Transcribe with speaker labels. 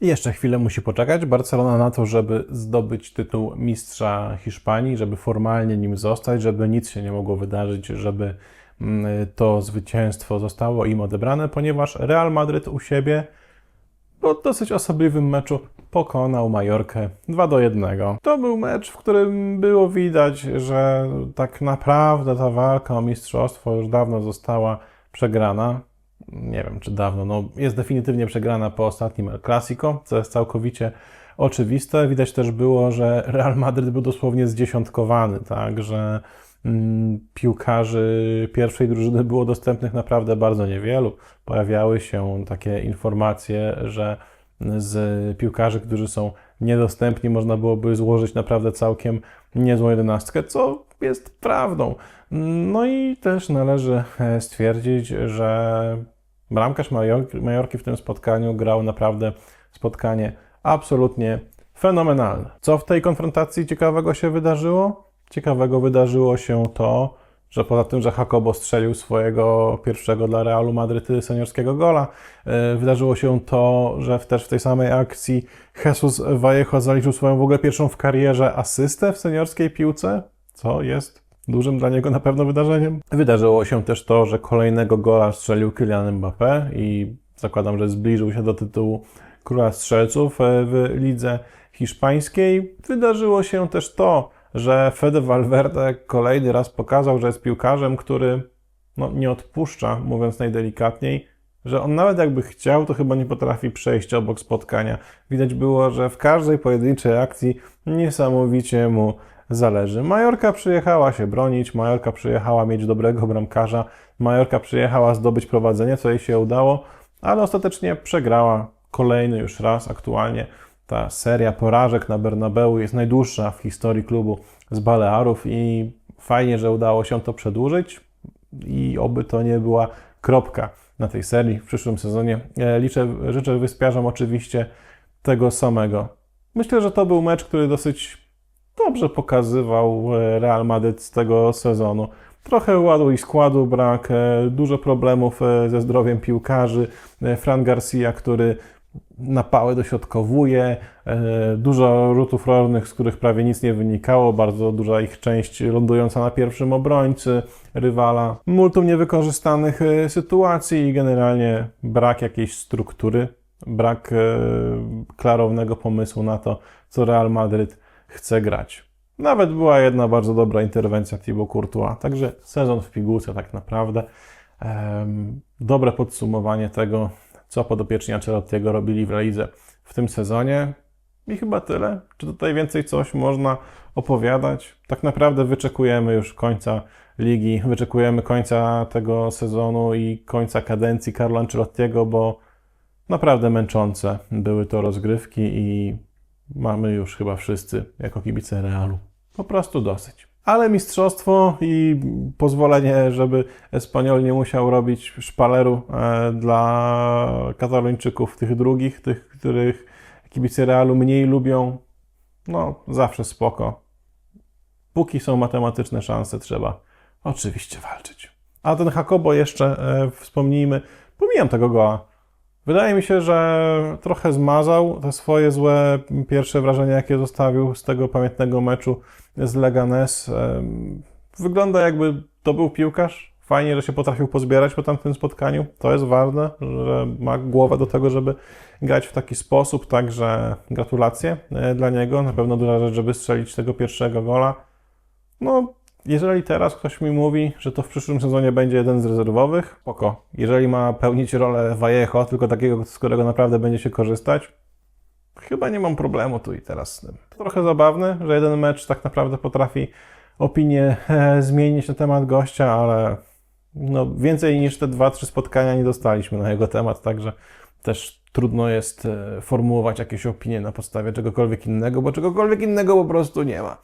Speaker 1: Jeszcze chwilę musi poczekać Barcelona na to, żeby zdobyć tytuł mistrza Hiszpanii, żeby formalnie nim zostać, żeby nic się nie mogło wydarzyć, żeby mm, to zwycięstwo zostało im odebrane, ponieważ Real Madryt u siebie po dosyć osobliwym meczu pokonał Majorkę 2 do 1. To był mecz, w którym było widać, że tak naprawdę ta walka o mistrzostwo już dawno została przegrana. Nie wiem, czy dawno, no jest definitywnie przegrana po ostatnim El Clasico, co jest całkowicie oczywiste. Widać też było, że Real Madryt był dosłownie zdziesiątkowany, tak, że mm, piłkarzy pierwszej drużyny było dostępnych naprawdę bardzo niewielu. Pojawiały się takie informacje, że z piłkarzy, którzy są niedostępni, można byłoby złożyć naprawdę całkiem niezłą jedenastkę, co jest prawdą. No i też należy e, stwierdzić, że bramkarz Majorki, w tym spotkaniu grał naprawdę spotkanie absolutnie fenomenalne. Co w tej konfrontacji ciekawego się wydarzyło? Ciekawego wydarzyło się to, że poza tym, że Jacobo strzelił swojego pierwszego dla Realu Madryt seniorskiego gola, e, wydarzyło się to, że też w tej samej akcji Jesus Vallejo zaliczył swoją w ogóle pierwszą w karierze asystę w seniorskiej piłce, co jest dużym dla niego na pewno wydarzeniem. Wydarzyło się też to, że kolejnego gola strzelił Kylian Mbappé i zakładam, że zbliżył się do tytułu króla strzelców e, w lidze hiszpańskiej. Wydarzyło się też to, że Fede Valverde kolejny raz pokazał, że jest piłkarzem, który no, nie odpuszcza, mówiąc najdelikatniej, że on nawet jakby chciał, to chyba nie potrafi przejść obok spotkania. Widać było, że w każdej pojedynczej akcji niesamowicie mu zależy. Majorka przyjechała się bronić, Majorka przyjechała mieć dobrego bramkarza, Majorka przyjechała zdobyć prowadzenie, co jej się udało, ale ostatecznie przegrała kolejny już raz aktualnie. Ta seria porażek na Bernabeu jest najdłuższa w historii klubu z Balearów i fajnie, że udało się to przedłużyć i oby to nie była kropka na tej serii w przyszłym sezonie. E, Liczę, życzę wyspiarzom oczywiście tego samego. Myślę, że to był mecz, który dosyć dobrze pokazywał e, Real Madryt z tego sezonu. Trochę ładu i składu brak, e, dużo problemów e, ze zdrowiem piłkarzy. Fran Garcia, który napały dośrodkowuje, e, dużo rzutów rolnych, z których prawie nic nie wynikało, bardzo duża ich część lądująca na pierwszym obrońcy rywala, multum niewykorzystanych sytuacji i generalnie brak jakiejś struktury, brak klarownego pomysłu na to, co Real Madryt chce grać. Nawet była jedna bardzo dobra interwencja Thibaut Courtois, także sezon w pigułce tak naprawdę. Dobre podsumowanie tego, co podopieczni Ancelottiego robili w Lidze w tym sezonie. I chyba tyle. Czy tutaj więcej coś można opowiadać? Tak naprawdę wyczekujemy już końca ligi, wyczekujemy końca tego sezonu i końca kadencji Carlo Ancelottiego, bo naprawdę męczące były to rozgrywki i mamy już chyba wszyscy jako kibice Realu po prostu dosyć. Ale mistrzostwo i pozwolenie, żeby Espanyol nie musiał robić szpaleru e, dla Katalończyków, tych drugich, tych, których kibice Realu mniej lubią, no zawsze spoko. Póki są matematyczne szanse, trzeba oczywiście walczyć. A ten Hakobo jeszcze e, wspomnijmy, pomijam tego goła. Wydaje mi się, że trochę zmazał te swoje złe pierwsze wrażenia, jakie zostawił z tego pamiętnego meczu z Leganes. Wygląda jakby to był piłkarz. Fajnie, że się potrafił pozbierać po tamtym spotkaniu. To jest ważne, że ma głowę do tego, żeby grać w taki sposób. Także gratulacje e, dla niego. Na pewno duża rzecz, żeby strzelić tego pierwszego gola. No, jeżeli teraz ktoś mi mówi, że to w przyszłym sezonie będzie jeden z rezerwowych, spoko. Jeżeli ma pełnić rolę Vallejo, tylko takiego, z którego naprawdę będzie się korzystać, chyba nie mam problemu tu i teraz z tym. To trochę zabawne, że jeden mecz tak naprawdę potrafi opinię e, zmienić na temat gościa, ale no, więcej niż te dwa, trzy spotkania nie dostaliśmy na jego temat, także też trudno jest e, formułować jakieś opinie na podstawie czegokolwiek innego, bo czegokolwiek innego po prostu nie ma.